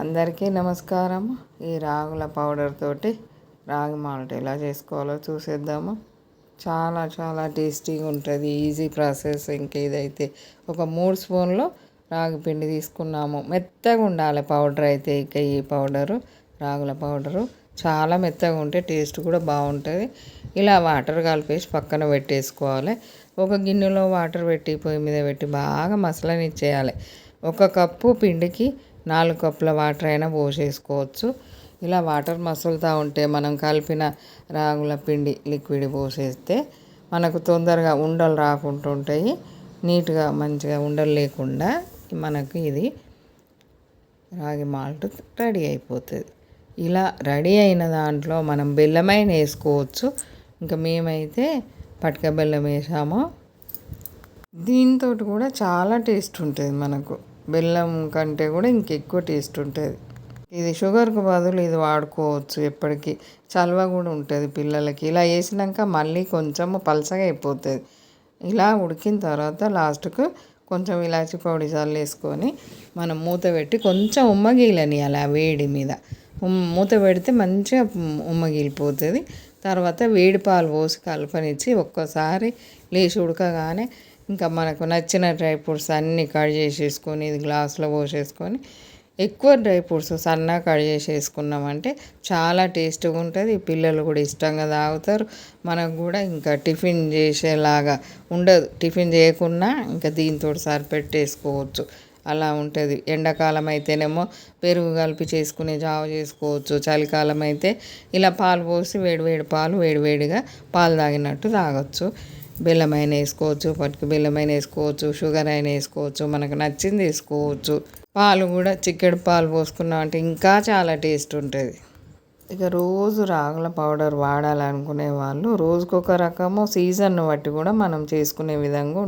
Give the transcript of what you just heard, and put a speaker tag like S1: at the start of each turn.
S1: అందరికీ నమస్కారం. ఈ రాగుల పౌడర్ తోటి రాగి మాల్ట్ ఎలా చేసుకోవాలో చూసేద్దాము. చాలా చాలా టేస్టీగా ఉంటుంది. Easy process. ఇంకా ఇదైతే ఒక మూడు స్పూన్లు రాగి పిండి తీసుకున్నాము. మెత్తగా ఉండాలి పౌడర్ అయితే ఇక ఈ పౌడరు రాగుల పౌడరు. చాలా మెత్తగా ఉంటే టేస్ట్ కూడా బాగుంటుంది. ఇలా వాటర్ కలిపేసి పక్కన పెట్టేసుకోవాలి. ఒక గిన్నెలో వాటర్ పెట్టి పొయ్యి మీద పెట్టి బాగా మసలనిచ్చేయాలి. ఒక కప్పు పిండికి నాలుగు కప్పుల వాటర్ అయినా పోసేసుకోవచ్చు. ఇలా వాటర్ మసులుతూ ఉంటే మనం కలిపిన రాగుల పిండి లిక్విడ్ పోసేస్తే మనకు తొందరగా ఉండలు రాకుండా ఉంటాయి నీట్గా మంచిగా ఉండలు లేకుండా మనకు ఇది రాగి మాల్ట్ రెడీ అయిపోతుంది. ఇలా రెడీ అయిన దాంట్లో మనం బెల్లమైన వేసుకోవచ్చు. ఇంకా మేమైతే పట్క బెల్లం వేసాము. దీంతో కూడా చాలా టేస్ట్ ఉంటుంది మనకు. బెల్లం కంటే కూడా ఇంకెక్కువ టేస్ట్ ఉంటుంది. ఇది షుగర్కి బదులు ఇది వాడుకోవచ్చు ఎప్పటికీ. చలవ కూడా ఉంటుంది పిల్లలకి. ఇలా వేసినాక మళ్ళీ కొంచెం పలసగా అయిపోతుంది. ఇలా ఉడికిన తర్వాత లాస్ట్కు కొంచెం ఇలాచి పౌడి చల్లేసుకొని మనం మూత పెట్టి కొంచెం ఉమ్మగీలని అలా వేడి మీద. మూత పెడితే మంచిగా ఉమ్మగిలిపోతుంది తర్వాత వేడి పాలు పోసి కలపనిచ్చి ఒక్కసారి లేచి ఉడకగానే ఇంకా మనకు నచ్చిన డ్రై ఫ్రూట్స్ అన్నీ కట్ చేసేసుకొని ఇది గ్లాస్లో పోసేసుకొని ఎక్కువ డ్రై ఫ్రూట్స్ సన్నగా కట్ చేసేసుకున్నామంటే చాలా టేస్ట్గా ఉంటుంది. పిల్లలు కూడా ఇష్టంగా తాగుతారు. మనకు కూడా ఇంకా టిఫిన్ చేసేలాగా ఉండదు. టిఫిన్ చేయకుండా ఇంకా దీంతో సరిపెట్టేసుకోవచ్చు. అలా ఉంటుంది. ఎండాకాలం అయితేనేమో పెరుగు కలిపి చేసుకునే జావ చేసుకోవచ్చు. చలికాలం అయితే ఇలా పాలు పోసి వేడివేడి పాలు వేడివేడిగా పాలు తాగినట్టు తాగొచ్చు. బెల్లం అయినా వేసుకోవచ్చు పట్టుకు బెల్లం అయినా వేసుకోవచ్చు షుగర్ అయినా వేసుకోవచ్చు మనకు నచ్చింది వేసుకోవచ్చు. పాలు కూడా చిక్కడి పాలు పోసుకున్నాం అంటే ఇంకా చాలా టేస్ట్ ఉంటుంది. ఇక రోజు రాగుల పౌడర్ వాడాలనుకునే వాళ్ళు రోజుకొక రకము సీజన్ను బట్టి కూడా మనం చేసుకునే విధంగా